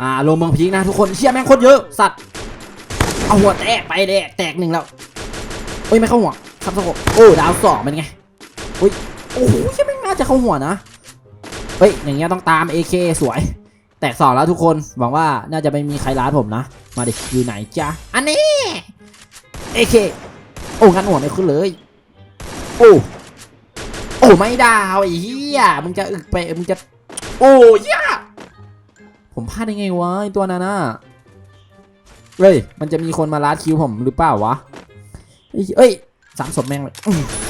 อ่าลงเมืองพีกนะทุกคนเชี่ยแม่งโคตรเยอะสัตว์เอาหัวแตกไปเด้แตกหนึ่งแล้วเอ้ยไม่เข้าหัวครับทุกคนโอ้ดาวสองเป็นไงอุ้ยโอ้โหเชี่ยแม่งน่าจะเข้าหัวนะเฮ้ยอย่างเงี้ยต้องตาม AK สวย แตกสองแล้วทุกคนหวังว่าน่าจะไม่มีใครล้านผมนะ มาดิอยู่ไหนจ๊ะอันนี้ AK โอ้งันหัวไม่ขึ้นเลยโอ้โอ้ไม่ดาวไอ้เหี้ยมึงจะอึกไปมึงจะโอ้เหี้ย ผมพลาดได้ไงวะไอตัวนั้นน่ะเฮ้ย มันจะมีคนมาลัดคิวผมหรือเปล่าวะเอ้ยสามศพแม่งเลย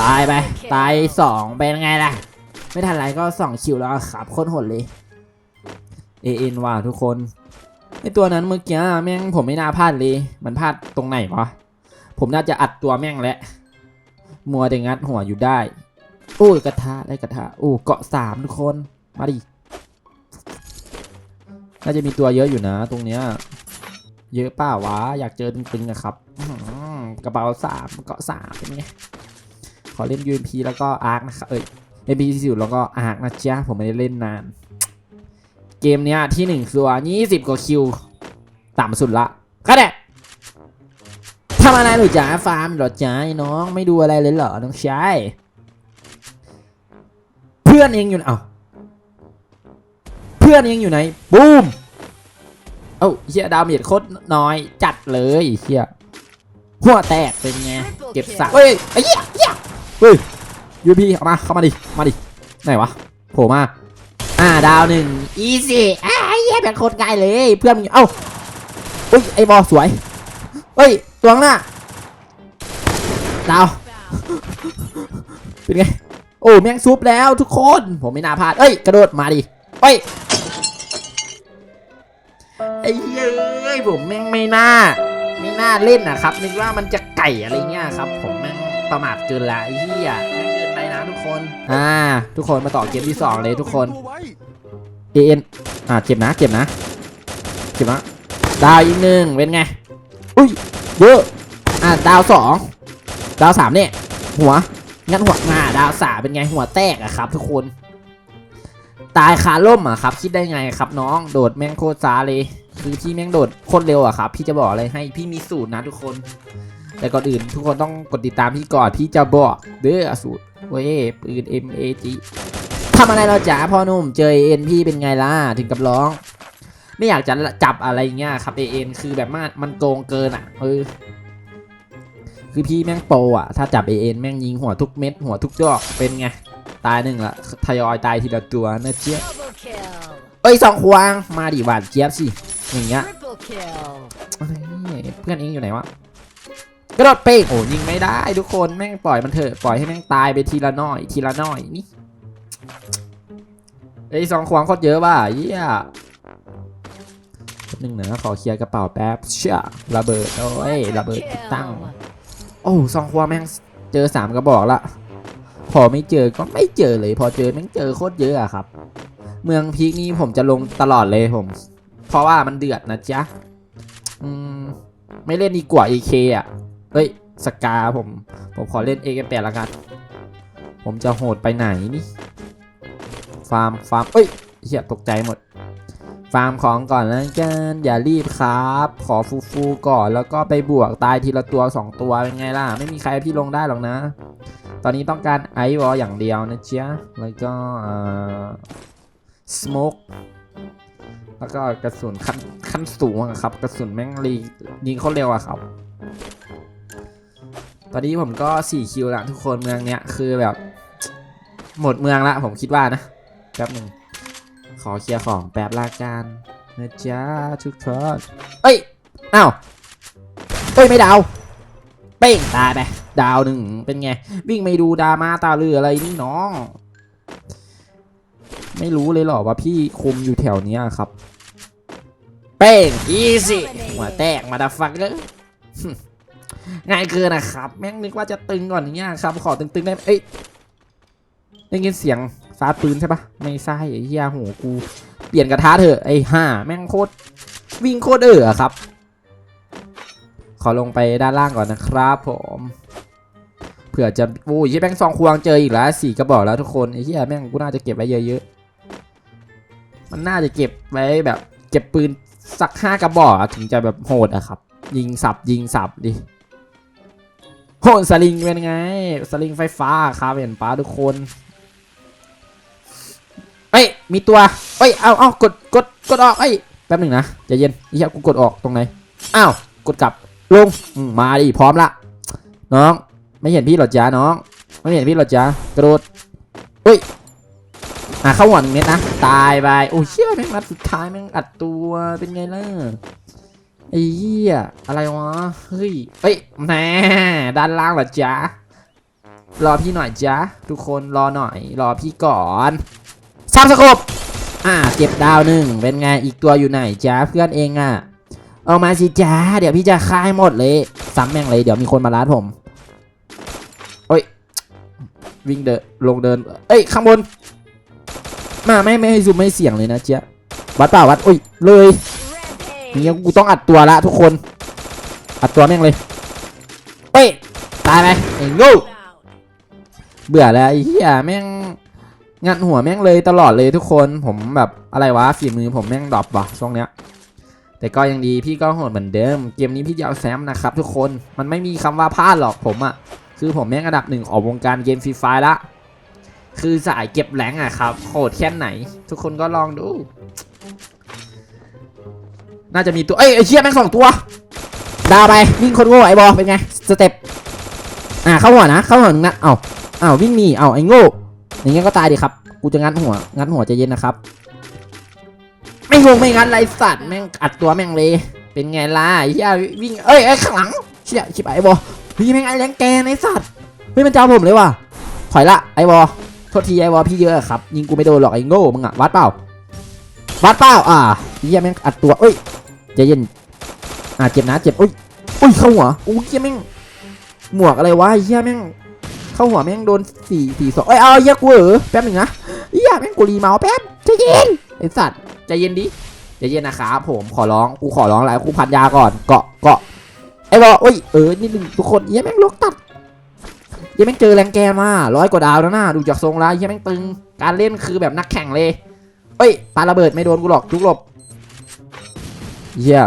ตายไป ตายสองเป็นไงล่ะ ไม่ทันไรก็สองคิวแล้วครับโคตรโหดเลยเอเอ็นว่ะทุกคนไอตัวนั้นเมื่อกี้แม่งผมไม่น่าพลาดเลย มันพลาดตรงไหนวะ ผมน่าจะอัดตัวแม่งแหละ มัวแต่งัดหัวอยู่ได้ โอ้ยกระทะได้กระทะโอ้เกาะสามทุกคน มาดิ น่าจะมีตัวเยอะอยู่นะ ตรงเนี้ย เยอะปล่าวะ อยากเจอตึงๆอะครับกระเป๋าสามเกาะสามเป็นไงขอเล่น UMP แล้วก็อาร์คนะครับเอ้ย MP สิแล้วก็อาร์คนะจ๊ะผมไม่ได้เล่นนาน เกมเนี้ยที่หนึ่งคือว่า20กว่าคิวต่ำสุดละก็ได้ทำอะไรหรือจ๊ะฟาร์มหรอจ๊ะไอ้น้องไม่ดูอะไรเลยเหรอน้องชายเพื่อนเองอยู่เอ้าเพื่อนเองอยู่ไหนบูม เอ้าเฮียดาวเมียดโคตรน้อยจัดเลยเฮียหัวแตกเป็นไงเก็บสักเฮ้ยไอ้เหี้ยเหี้ยเฮ้ยยูพีเอามาเข้ามาดิมาดิไหนวะโผล่มาอ่าดาวหนึ่งอีซี่อ่าเหี้ยแบบโคตรง่ายเลยเพื่อนมึงเอ้าอุ้ยไอ้บอลสวยเฮ้ยตัวข้างหน้าดาวเป็นไงโอ้แม่งซุปแล้วทุกคนผมไม่น่าพลาดเอ้ยกระโดดมาดิเอ้ย ไอ้เยเอ้ยผมแม่งไม่น่า ไม่น่าเล่นนะครับ นึกว่ามันจะไก่อะไรเงี้ยครับ ผมแม่งประมาทเกินละไอ้เหี้ยแม่งเกินไปนะทุกคน อ่า ทุกคนมาต่อเกมที่สองเลยทุกคน เอ็นอ่าเจ็บนะเจ็บนะเจ็บนะดาวอีกหนึ่งเป็นไง อุ้ยเยอะอ่าดาวสองดาวสามเนี่ยหัวงั้นหัวหน้าดาวสามเป็นไงหัวแตกอะครับ ทุกคน ตายคาล่มอะครับ คิดได้ไงครับน้องโดดแม่งโคตรซาเลย คือพี่แม่งโดดโคตรเร็วอะครับ พี่จะบอกอะไรให้พี่มีสูตรนะทุกคน แต่ก่อนอื่นทุกคนต้องกดติดตามพี่ก่อนพี่จะบอกเด้อสูตรเว้ยปืน M A G ทำอะไรเราจ๋าพ่อหนุ่มเจอเอ็นพี่เป็นไงล่ะถึงกับร้อง ไม่อยากจะจับอะไรเงี้ยครับเอ็นคือแบบมันมันโกงเกินอะเออคือพี่แม่งโปรอะถ้าจับเอ็นแม่งยิงหัวทุกเม็ดหัวทุกดอกเป็นไงตายหนึ่งละทยอยตายทีละตัวนะเจี๊ยบเอ้ยสองควางมาดิหวานเจี๊ยบสิ อย่างเงี้ย Triple kill. เอ้ยเพื่อนเองอยู่ไหนวะกระโดดเป้งโอ้ยิงไม่ได้ทุกคนแม่งปล่อยมันเถอะปล่อยให้แม่งตายไปทีละน้อย ทีละน้อยนี่ไอ้ยสองควางโคตรเยอะว่ะเยี่ยแป๊บนึงนะขอเคลียร์กระเป๋าแป๊บเชี่ยระเบิดโอ้ยระเบิดติดตั้ง โอ้สองควางแม่งเจอสามกระบอกละพอไม่เจอก็ไม่เจอเลย พอเจอแม่งเจอโคตรเยอะอะครับ เมืองพีกนี่ผมจะลงตลอดเลยผมเพ ราะว่ามันเดือดนะจ๊ะอืมไม่เล่นดีกว่า AK อะ เฮ้ย สกาผม ผมขอเล่น AK8 ละกัน ผมจะโหดไปไหนนี่ ฟาร์ม ฟาร์ม เอ้ยเฮียตกใจหมด ฟาร์มของก่อนแล้วกันอย่ารีบครับ ขอฟูฟูๆก่อนแล้วก็ไปบวกตายทีละตัว 2 ตัวเป็นไงล่ะ ไม่มีใครพี่ลงได้หรอกนะ ตอนนี้ต้องการไอวอลอย่างเดียวนะจ๊ะแล้วก็สโมก แล้วก็กระสุนขั้นขั้นสูงครับ กระสุนแม่งรียิงเขาเร็วอะครับ ตอนนี้ผมก็4คิวละทุกคนเมืองเนี้ยคือแบบ หมดเมืองละผมคิดว่านะแป๊บหนึ่งขอเคลียร์ของแป๊บละกันนะจ๊ะทุกคนเอ้ยอ้าวเอ้ยไม่ดาวเป้งตายไปดาวหนึ่งเป็นไงวิ่งไม่ดูดรามาตาเรืออะไรนี่น้อง ไม่รู้เลยหรอว่าพี่คุมอยู่แถวเนี้ยครับ เป้งอีสิหัวแตกมาดาฟักเกอง่ายเกินนะครับ แม่งนึกว่าจะตึงก่อนอย่างเงี้ยครับ ขอตึงๆได้ไหมเอ้ยได้ยินเสียงฟาดปืนใช่ปะไม่ใช่ไอ้เหี้ยโหกู เปลี่ยนกระทะเถอะไอ้ห่าแม่งโคตรวิ่งโคตรเอออครับ ขอลงไปด้านล่างก่อนนะครับผมเผื่อจะโอ้ยแม่งซองควงเจออีกแล้วสี่กระบอกแล้วทุกคนไอ้เหี้ยแม่งกูน่าจะเก็บไว้เยอะๆ มันน่าจะเก็บไว้แบบเก็บปืนสักห้ากระบอกถึงจะแบบโหดอะครับ ยิงสับยิงสับดิโหดสลิงเป็นไง สลิงไฟฟ้าครับเห็นปะทุกคนเอ้ยมีตัวเอ้ยเอาเอากดกดกดออกเอ้ยแป๊บหนึ่งนะใจเย็นไอ้เหี้ยกูกดออกตรงไหนอ้าวกดกลับลงมาดิพร้อมละน้อง ไม่เห็นพี่หรอจ๊ะน้อง ไม่เห็นพี่หรอจ๊ะกระโดดอุ้ย อะเข้าหัวหนึ่งเม็ดนะ ตายไป โอ้เชี่ยแม่งนัดสุดท้ายแม่งอัดตัวเป็นไงล่ะไอ้เหี้ยอะไรวะ เฮ้ยเฮ้ยแหมด้านล่างเหรอจ๊ะ รอพี่หน่อยจ๊ะ ทุกคนรอหน่อย รอพี่ก่อนซับสกบอ่าเก็บดาวหนึ่งเป็นไงอีกตัวอยู่ไหนจ๊ะเพื่อนเองอะเอามาสิจ๊ะเดี๋ยวพี่จะฆ่าให้หมดเลยซ้ำแม่งเลย เดี๋ยวมีคนมาล้านผม โอ้ย วิ่งเดินลงเดิน เอ้ย ข้างบน มาไม่ไม่ให้ซูมไม่เสียงเลยนะเจ๊ยวัดเปล่าวัดอุ้ยเลยอย่างเงี้ยกูต้องอัดตัวละทุกคน อัดตัวแม่งเลยเอ้ตายไหมไอ้ง่เบื่อแล้วไอ้เหี้ยแม่งงัดหัวแม่งเลยตลอดเลยทุกคนผมแบบอะไรวะฝีมือผมแม่งดรอปว่ะช่วงเนี้ยแต่ก็ยังดีพี่ก็โหดเหมือนเดิม เกมนี้พี่จะเอาแซมนะครับทุกคนมันไม่มีคำว่าพลาดหรอกผมอะคือผมแม่งอันดับหนึ่งของวงการเกมฟรีไฟล์ละ คือสายเก็บแรงอะครับโหดแค่ไหน ทุกคนก็ลองดู น่าจะมีตัว เอ้ยไอเชี่ยแม่งสองตัว ดาวไปวิ่งคนโง่ไอบอเป็นไง สเต็ป อ่าเข้าหัวนะ เข้าหัวหนึ่งนัดเอ้าเอ้าวิ่งหนีเอ้าไอโง่ อย่างเงี้ยก็ตายดิครับ กูจะงัดหัว งัดหัวใจเย็นนะครับ ไม่งงไม่งัดไรสัตว์แม่งอัดตัวแม่งเลย เป็นไงล่ะไอ้เหี้ยวิ่ง เอ้ยไอ้ข้างหลัง เชี่ยชิบไอบอพี่แม่งไอ้แรงแกนไอ้สัตว์ เฮ้ยมันจะเอาผมเลยว่ะ ถอยละไอ้วอ ทษทีไอ้วอพี่เยอะครับยิงกูไม่โดนหรอกไอ้โง่มึงอะวัดเปล่าวัดเปล่าอ่าเฮียแม่งอัดตัวเอ้ยใจเย็นอ่าเจ็บนะเจ็บอุ้ยอุ้ยเข้าหัวอุ้ยเฮียแม่งหมวกอะไรวะเฮียแม่งเข้าหัวแม่งโดนสี่สี่สองเอ้ยเอาเฮียกูเออแป๊บหนึ่งนะเฮียแม่งกูรีเมาส์แป๊บใจเย็นไอ้สัตว์ใจเย็นดิใจเย็นนะครับผมขอร้องกูขอร้องอะไรกูพันยาก่อนเกาะเกาะไอ้บออุ้ยเออนี่หนึ่งทุกคนเหี้ยังแม่งลกตัด ยังแม่งเจอแรงแกมาร้อยกว่าดาวแล้วนะดูจากทรงแล้วยังแม่งตึงการเล่นคือแบบนักแข่งเลยเอ้ยปาระเบิดไม่โดนกูหรอกจุกหลบเหี้ย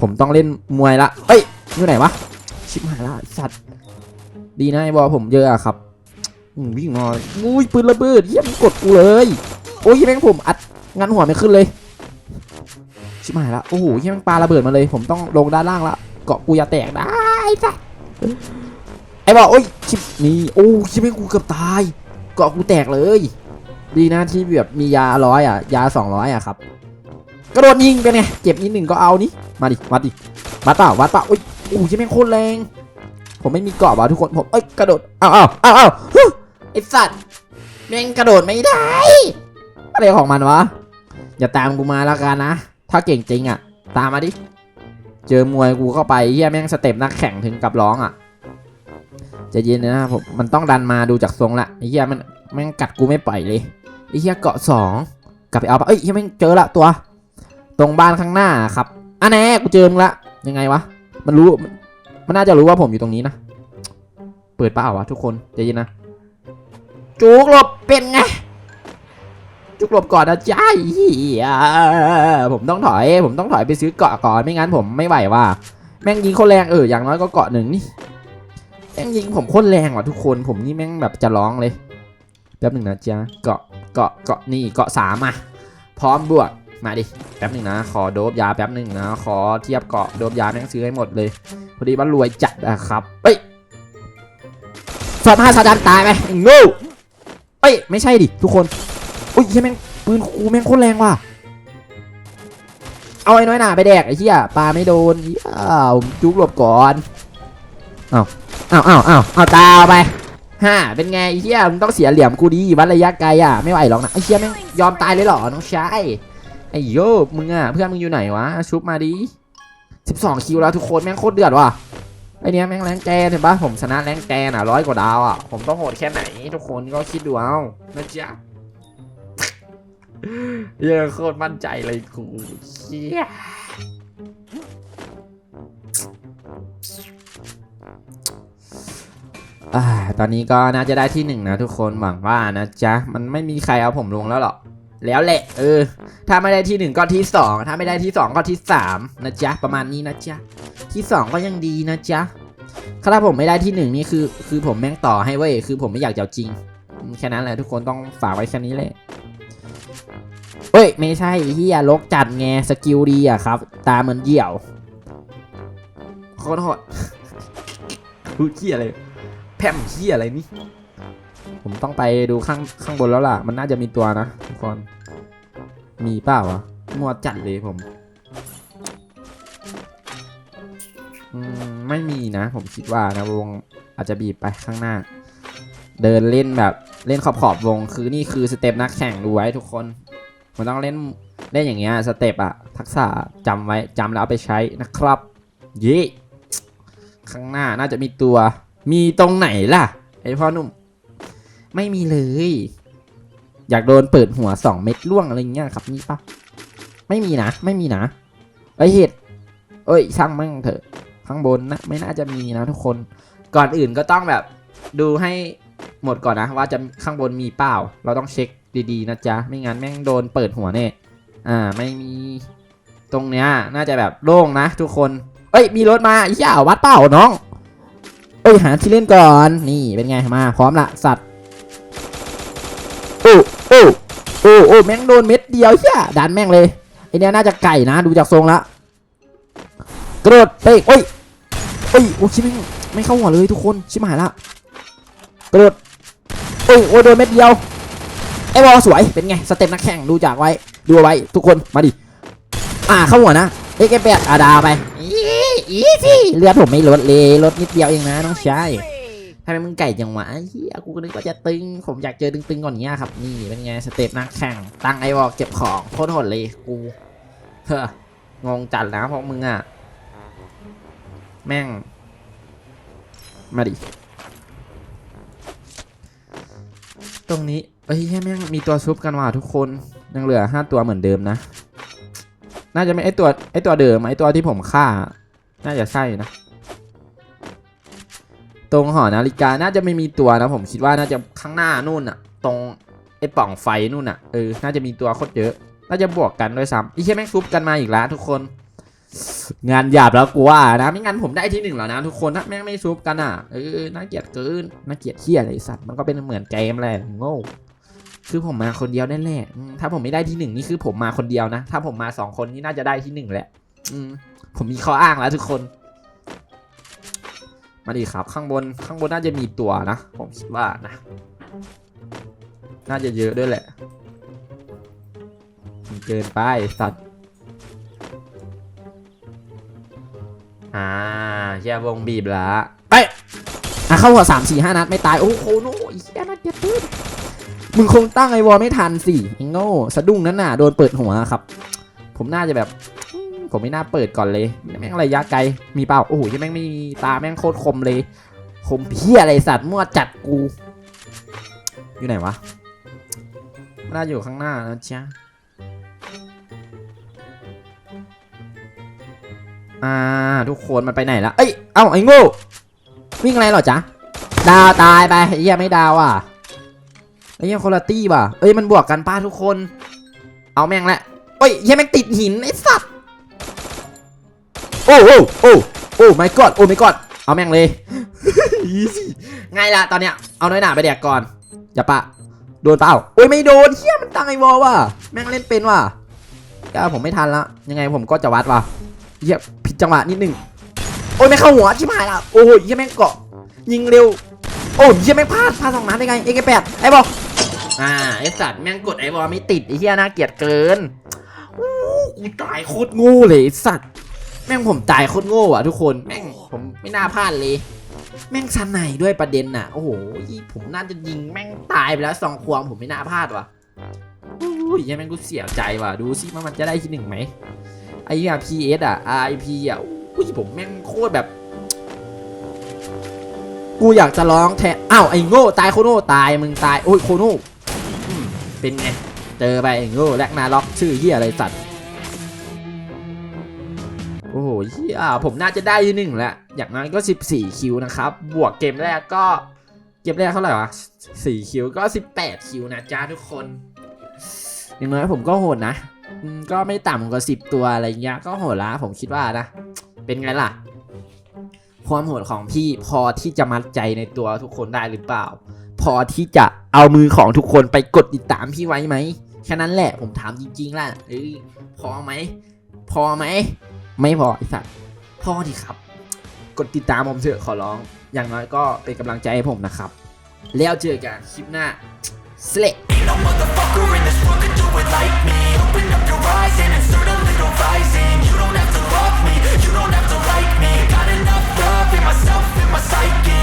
ผมต้องเล่นมวยละเอ้ยอยู่ไหนวะชิบหายละสัตว์ดีนะไอ้บอผมเยอะอะครับวิ่งมาอุ้ยปืนระเบิดเหี้ยมันกดกูเลยโอ้ยแม่งผมอัดงันหัวไม่ขึ้นเลยชิบหายละโอ้โหเหี้ยแม่งปาระเบิดมาเลย ผมต้องลงด้านล่างละเกาะกูอย่าแตกได้จ้ะไอ้ บอกโอ้ยชิบนี่โอ้ชิบแม่งกูเกือบตาย เกาะกูแตกเลย ดีนะที่แบบมียาร้อยอะ ยาสองร้อยอะครับ กระโดดยิงเป็นไง เจ็บนิดหนึ่งก็เอานี่ มาดิวัดดิ วัดเปล่า วัดเปล่าโอ้ยโอ้ชิบแม่งโคตรแรง ผมไม่มีเกาะว่ะทุกคน ผมเอ้ย กระโดดอ้าวอ้าวอ้าวอ้าไอ้สัตว์แม่งกระโดดไม่ได้ อะไรของมันวะ อย่าตามกูมาแล้วกันนะ ถ้าเก่งจริงอะ ตามมาดิ เจอมวยกูเข้าไปเฮียแม่งสเต็ปนักแข่งถึงกับร้องอะ จะเย็นนะผมมันต้องดันมาดูจากทรงละไอ้เฮียมันแม่งกัดกูไม่ปล่อยเลยไอ้เฮียเกาะสองกลับไปเอาปะเอ้ยเฮียแม่งเจอละตัว ตรงบ้านข้างหน้าครับอันแน่กูเจอมึงละยังไงวะมันรู้มันน่าจะรู้ว่าผมอยู่ตรงนี้นะเปิดเปล่าวะทุกคนใจเย็นนะจุกหลบเป็นไงจุกหลบก่อนนะจ้าเหี้ยผมต้องถอย ผมต้องถอยไปซื้อเกาะก่อนไม่งั้นผมไม่ไหวว่ะแม่งยิงโคตรแรงเอออย่างน้อยก็เกาะหนึ่งนี่ แม่งยิงผมโคตรแรงว่ะทุกคน ผมนี่แม่งแบบจะร้องเลย แป๊บหนึ่งนะจ๊ะ เกาะ เกาะ เกาะนี่ เกาะสามอะ พร้อมบวก มาดิ แป๊บหนึ่งนะ ขอโดบยาแป๊บหนึ่งนะ ขอเทียบเกาะโดบยาแม่งซื้อให้หมดเลย พอดีว่ารวยจัดอะครับเฮ้ยสอบห้าซาดันตายไหมโงูเอ้ย ไม่ใช่ดิทุกคน อุ้ยเหี้ยแม่งปืนคูแม่งโคตรแรงว่ะ เอาไอ้น้อยหนาไปแดกไอ้เหี้ยปลาไม่โดนอ้าวจุกหลบก่อน อ้าว อ้าวอ้าวอ้าวเอาตาไปฮ่าเป็นไงไอ้เหี้ยมึงต้องเสียเหลี่ยมกูดีวัดระยะไกลอะไม่ไหวหรอกนะไอ้เหี้ยแม่งยอมตายเลยเหรอน้องชายไอ้โยบมึงอะเพื่อนมึงอยู่ไหนวะชุบมาดิ12 คิวแล้วทุกคนแม่งโคตรเดือดว่ะไอเนี้ยแม่งแรงแกนเห็นปะผมชนะแรงแกนอะร้อยกว่าดาวอะผมต้องโหดแค่ไหน ทุกคนก็คิดดูเอานะจ๊ะเยังโคตรมั่นใจเลยกูเชี่ย อ่าตอนนี้ก็น่าจะได้ที่หนึ่งนะทุกคนหวังว่านะจ๊ะ มันไม่มีใครเอาผมลงแล้วหรอกแล้วแหละ เออ ถ้าไม่ได้ที่หนึ่งก็ที่สองถ้าไม่ได้ที่สองก็ที่สามนะจ๊ะ ประมาณนี้นะจ๊ะ ที่สองก็ยังดีนะจ๊ะถ้าผมไม่ได้ที่หนึ่งนี่คือ คือผมแม่งต่อให้เว้ยคือผมไม่อยากจะเอาจริง แค่นั้นแหละทุกคนต้องฝากไว้แค่นี้แหละเอ้ย ไม่ใช่เฮียลกจัดไงสกิลดีอะครับ ตาเหมือนเหี่ยวโคตรโหดพูดเฮียอะไร แพมเฮียอะไรนี่ ผมต้องไปดูข้างข้างบนแล้วล่ะ มันน่าจะมีตัวนะทุกคน มีเปล่าวะมัวจัดเลยผมไม่มีนะ ผมคิดว่านะวงอาจจะบีบไปข้างหน้า เดินเล่นแบบเล่นขอบขอบวง คือนี่คือสเต็ปนักแข่งดูไว้ทุกคนมันต้องเล่นเล่นอย่างเงี้ยสเต็ปอะทักษะจำไว้จำแล้วเอาไปใช้นะครับ เย่ข้างหน้าน่าจะมีตัว มีตรงไหนล่ะ ไอพ่อหนุ่ม ไม่มีเลย อยากโดนเปิดหัวสองเม็ดล่วงอะไรเงี้ยครับนี่ปะไม่มีนะ ไม่มีนะไอเห็ดเอ้ยช่างมั่งเถอะ ข้างบนนะไม่น่าจะมีนะทุกคน ก่อนอื่นก็ต้องแบบ ดูให้หมดก่อนนะ ว่าจะข้างบนมีเปล่า เราต้องเช็คดีๆนะจ๊ะ ไม่งั้นแม่งโดนเปิดหัวแน่อ่าไม่มีตรงเนี้ยน่าจะแบบโล่งนะทุกคน เอ้ยมีรถมาอีอย่าวัดเปล่าน้อง เอ้ยหาที่เล่นก่อน นี่เป็นไงมาพร้อมละสัตว์โอ้โอ้โอ้โอ้แม่งโดนเม็ดเดียวเฮียดันแม่งเลยไอเนี้ยน่าจะไก่นะดูจากทรงละกระโดดเตะโอ้ยโอ้ยโอ้ชิบแม่ไม่เข้าหัวเลยทุกคนชิบหายละกระโดดโอ้ยโอ้โดนเม็ดเดียวไอ้บอลสวยเป็นไงสเต็ปนักแข่งดูจากไว้ดูไว้ทุกคนมาดิอ่าเข้าหัวนะเอ็กแปดอาดาไป อีอีสิเลือดผมไม่ลดเลยลดนิดเดียวเองนะน้องชายทำไมมึงไก่จังวะไอ้เฮียกูก็นึกว่าจะตึง ผมอยากเจอตึงๆก่อนเนี้ยครับ นี่เป็นไงสเตปนักแข่ง ตั้งไอวอลเก็บของโคตรโหดเลยกูเฮ้องงจัดนะพวกมึงอะ แม่ง มาดิ ตรงนี้เอ้ยแม่งมีตัวชุบกันว่ะทุกคน ยังเหลือห้าตัวเหมือนเดิมนะ น่าจะไม่ไอตัวไอตัวเดิมไอตัวที่ผมฆ่า น่าจะใช่นะ ตรงหอนาฬิกาน่าจะไม่มีตัวนะ ผมคิดว่าน่าจะข้างหน้านู่นอะตรงไอ้ป่องไฟนู่นอะเออน่าจะมีตัวโคตรเยอะ น่าจะบวกกันด้วยซ้ำอีเชี่ยแม่งซุปกันมาอีกแล้วทุกคน งานหยาบแล้วกูว่านะไม่งั้นผมได้ที่หนึ่งแล้วนะทุกคนถ้าแม่งไม่ซุปกันอะเออน่าเกลียดเกินน่าเกลียดเที่ยอะไรสัตว์มันก็เป็นเหมือนเกมแหละโง่คือผมมาคนเดียวแน่แหละถ้าผมไม่ได้ที่หนึ่งนี่คือผมมาคนเดียวนะ ถ้าผมมาสองคนนี่น่าจะได้ที่หนึ่งแหละ อืม ผมมีข้ออ้างแล้วทุกคน มาดิครับ ข้างบนข้างบนน่าจะมีตัวนะ ผมคิดว่านะ น่าจะเยอะด้วยแหละมันเกินไปสัตว์อ่าแย่วงบีบละไปอะเข้าหัวสามสี่ห้านัดไม่ตาย โอ้โหโน่อีแย่นัดเจ็บปืนมึงคงตั้งไอวอลไม่ทันสิไอ้โง่สะดุ้งนั่นน่ะโดนเปิดหัวครับ ผมน่าจะแบบ ผมไม่น่าเปิดก่อนเลยแม่งระยะไกลมีเปล่าโอ้โหยังแม่งไม่มีตาแม่งโคตรคมเลย คมเพี้ยอะไรสัตว์มั่วจัดกู อยู่ไหนวะน่าอยู่ข้างหน้านะจ๊ะอ่าทุกคนมันไปไหนละเอ้ยเอ้าไอ้โง่วิ่งอะไรหรอจ๊ะดาวตายไปไอ้เหี้ยไม่ดาวอะไอ้เหี้ยคนละตี้ว่ะเอ้ยมันบวกกันป้าทุกคน เอาแม่งละเอ้ยเหี้ยแม่งติดหินไอ้สัตว์ อ้โอ้โอ้โอ้ไม่กอดโอ้ไม่กอดเอาแม่งเลยอีซี่ไงล่ะตอนเนี้ยเอาน้อยหนาไปแดกก่อนอย่าปะโดนเปล่าโอ้ยไม่โดนเฮียมันตังไอวอลว่ะแม่งเล่นเป็นว่ะก็ผมไม่ทันละยังไงผมก็จะวัดว่ะเฮียผิดจังหวะนิดนึงโอ้ยไม่เข้าหัวชิบหายละโอ้ยเฮียแม่งเกาะยิงเร็วโอ้ยเฮียแม่งพลาดพลาดสองนัดได้ไงเอ็กแปดไอ้บอลอ่าไอสัตว์แม่งกดไอบอลไม่ติดไอเฮียน่าเกลียดเกินอู้กูตายโคตรงูเลยสัตว์ แม่งผมตายโคตรโง่อะทุกคนแม่งผมไม่น่าพลาดเลย แม่งชันไหนด้วยประเด็นน่ะ โอ้โหผมน่าจะยิงแม่งตายไปแล้วสองควงผมไม่น่าพลาดว่ะโอ้ยยังแม่งกูเสียใจว่ะดูสิว่ามันจะได้ที่หนึ่งไหมไอ้เหี้ย PS อะ RIP อะอุ้ยผมแม่งโคตรแบบ กูอยากจะร้องแทนอ้าวไอ้โง่ตายโคโน่ตายมึงตายโอ้ยโคโน่อืมเป็นไงเจอไปไอ้โง่แลกนาล็อกชื่อเหี้ยอะไรสัตว์โอ้โห เฮียผมน่าจะได้ที่หนึ่งแล้วอย่างน้อยก็ 14 คิวนะครับ บวกเกมแรกก็ เกมแรกเท่าไหร่วะ4คิวก็ 18 คิวนะจ้าทุกคน อย่างน้อยผมก็โหดนะ ก็ไม่ต่ำกว่าสิบตัวอะไรเงี้ย ก็โหดละผมคิดว่านะ เป็นไงล่ะ ความโหดของพี่พอที่จะมัดใจในตัวทุกคนได้หรือเปล่า พอที่จะเอามือของทุกคนไปกดติดตามพี่ไว้ไหมแค่นั้นแหละผมถามจริงๆล่ะเอ้ยพอไหม พอไหม ไม่พอไอ้สัตว์พอดิครับ กดติดตามผมเถอะขอร้อง อย่างน้อยก็เป็นกำลังใจให้ผมนะครับ แล้วเจอกันคลิปหน้าสเล Ain't no motherfucker in this world could do it like me Open up your eyes and insert a little rising You don't have to love me, you don't have to like me Got enough love in myself, in my psyche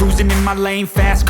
cruising in my lane fast